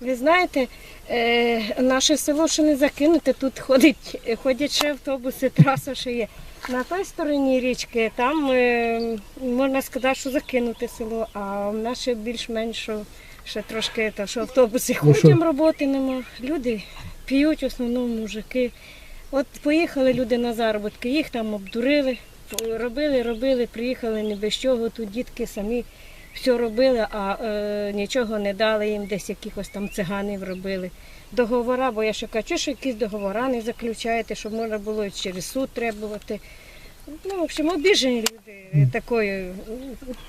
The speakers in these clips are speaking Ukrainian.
Ви знаєте, е, наше село ще не закинуте, тут ходить, ходять ще автобуси, траса ще є. На той стороні річки там е, можна сказати, що закинуте село, а в наше більш-менш ще трошки та, що автобуси Ну, ходять, роботи нема. Люди п'ють, в основному мужики. От поїхали люди на заробітки, їх там обдурили, робили, робили, приїхали не без чого. Тут дітки самі все робили, а е, нічого не дали їм, десь якихось там циганів робили. Договора, бо я ще кажу, що якісь договора не заключаєте, щоб можна було через суд требувати. Ну, в общем, обіжені люди такою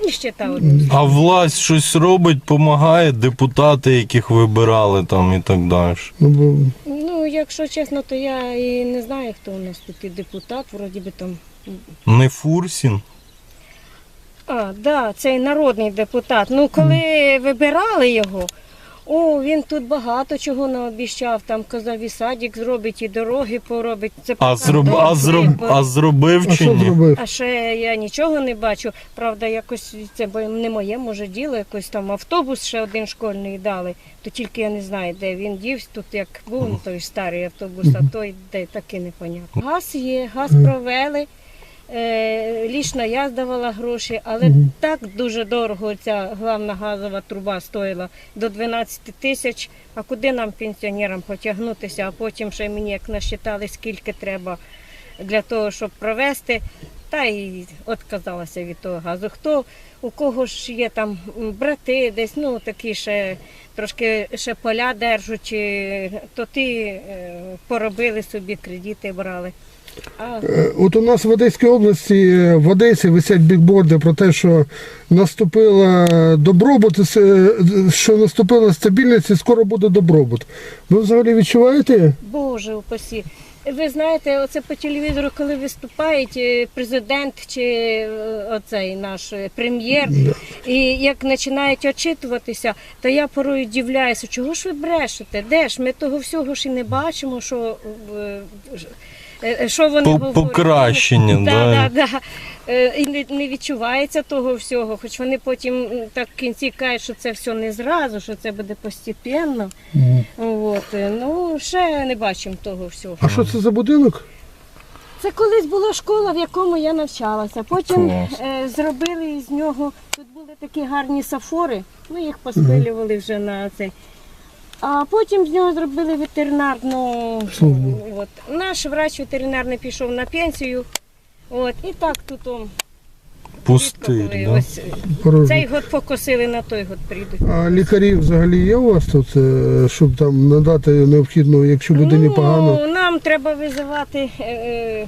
ніщета одним. А власть щось робить, допомагає, депутати, яких вибирали там і так далі. Ну, бо Ну, якщо чесно, то я і не знаю, хто у нас тут і депутат, вроді би там. Не Фурсін. А, да, цей народний депутат. Ну, коли вибирали його, о, він тут багато чого наобіщав. Там казав, і садик зробить, і дороги поробить. Це А, зроб... а, зроб... а зробив а чи що ні? зробив? А ще я нічого не бачу. Правда, якось це бо не моє може діло. Якось там автобус ще один школьний дали. То тільки я не знаю, де він дівся. Тут як був ну, той старий автобус, а той де таки непонятно. Газ є, газ провели. Е, лічно я здавала гроші, але так дуже дорого ця главна газова труба стоїла до 12 тисяч. А куди нам пенсіонерам потягнутися? А потім ще мені як насчитали, скільки треба для того, щоб провести. Та й відказалася від того газу. Хто у кого ж є там брати, десь ну такі ще трошки ще поля держуть, то ті е, поробили собі кредити, брали. Е, От у нас в Одеській області, е, в Одесі висять бікборди про те, що наступила добробут, е, що наступила стабільність і скоро буде добробут. Ви взагалі відчуваєте? Боже упасі. Ви знаєте, оце по телевізору, коли виступають президент чи оцей наш прем'єр, і як починають очитуватися, то я порою дивляюся, чого ж ви брешете? Де ж? Ми того всього ж і не бачимо, що, що вони По- говорять. покращення, да, да. да, да. Е, І не, не відчувається того всього, хоч вони потім так в кінці кажуть, що це все не зразу, що це буде постепенно. От, е, ну, ще не бачимо того всього. А що це за будинок? Це колись була школа, в якому я навчалася. Потім Клас. е, зробили із нього, тут були такі гарні сафори, ну їх поспилювали вже на цей. А потім з нього зробили ветеринарну. Службу. От. Наш врач ветеринарний пішов на пенсію. От, і так тут он, Пустир, да? Ось, цей год покосили, на той год прийдуть. А лікарі взагалі є у вас тут, е, щоб там надати необхідну, якщо людині ну, погано? Нам треба визивати е, е,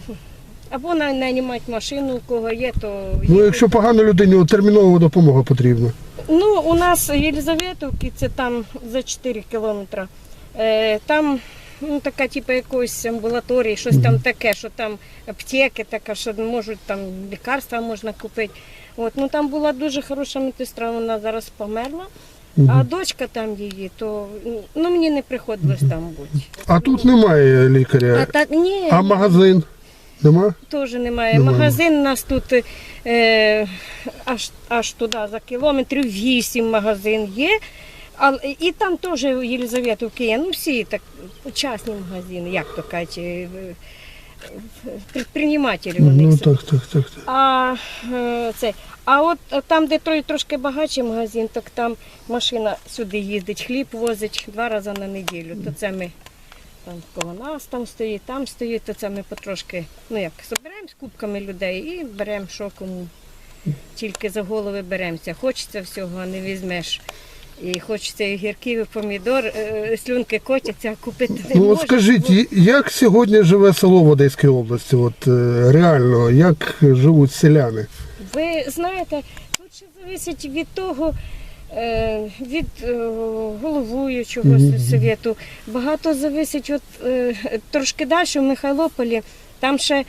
або на- нанімати машину, у кого є, то Ну, якщо погано людині, термінова допомога потрібна. Ну, у нас в Єлизаветовці, це там за 4 кілометри. Е, там ну, така, типу, якоїсь амбулаторії, щось там таке, що там аптеки, така, що можуть там лікарства можна купити. От, ну там була дуже хороша медсестра, вона зараз померла. А дочка там її, то ну мені не приходилось там бути. А тут немає А лікаря. так ні, А магазин? Нема? теж немає. Немає. Магазин у нас тут е, аж, аж туди за кілометрів вісім магазин є. А, і там теж у Єлизаветовки є. Ну всі так частні магазини, як то кажуть, е, підприємателі вони. Ну так, так, так. так. А, е, це, а от е, там, де той трошки багатший магазин, так там машина сюди їздить, хліб возить два рази на неділю. То це ми там коло нас там стоїть, там стоїть, то це ми потрошки, ну як, зберемо з кубками людей і беремо що кому. Тільки за голови беремося. Хочеться всього, а не візьмеш. І хочеться і гірків, і помідор, е, слюнки котяться, а купити не Ну от можеш, скажіть, як сьогодні живе село в Одеській області? От е, реально, як живуть селяни? Ви знаєте, тут ще залежить від того, е, від е, головуючого с- совєту. Багато залежить от, е, трошки далі в Михайлополі. Там ще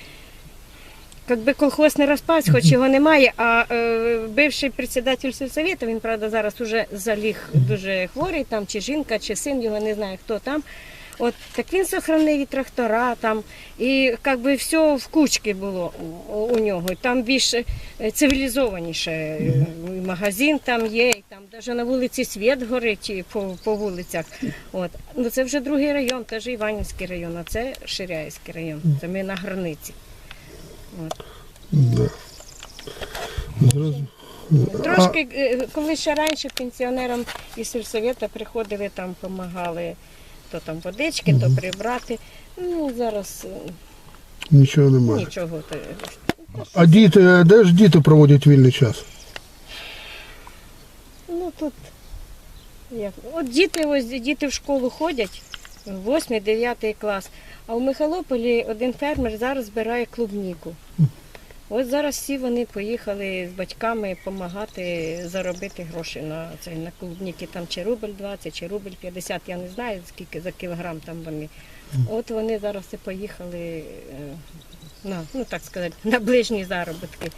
якби колхоз не розпався, хоч його немає, а е, бивший председатель сільсовєту, він, правда, зараз уже заліг дуже хворий, там, чи жінка, чи син, його не знаю хто там. От так він сохранив і трактора там, і як би все в кучки було у, у нього. Там більш е, цивілізованіше. е, і Магазин там є, там навіть на вулиці світ горить по, по вулицях. От. Ну це вже другий район, теж Іванівський район, а це Ширяївський район. Це ми на границі. Да. Зрозум- Трошки, е, коли ще раніше пенсіонерам із сільсовета приходили, там допомагали то там водички, то прибрати. Ну, зараз е, Нічого немає. нічого. А діти, е, де ж діти проводять вільний час? Тут як. От діти, ось діти в школу ходять, 8-9 клас. А в Михайлополі один фермер зараз збирає клубніку. От зараз всі вони поїхали з батьками допомагати заробити гроші на цей на клубніки. Там чи рубль 20, чи рубль 50, я не знаю скільки за кілограм там вони. От вони зараз і поїхали е, на, ну так сказати, на ближні заробітки.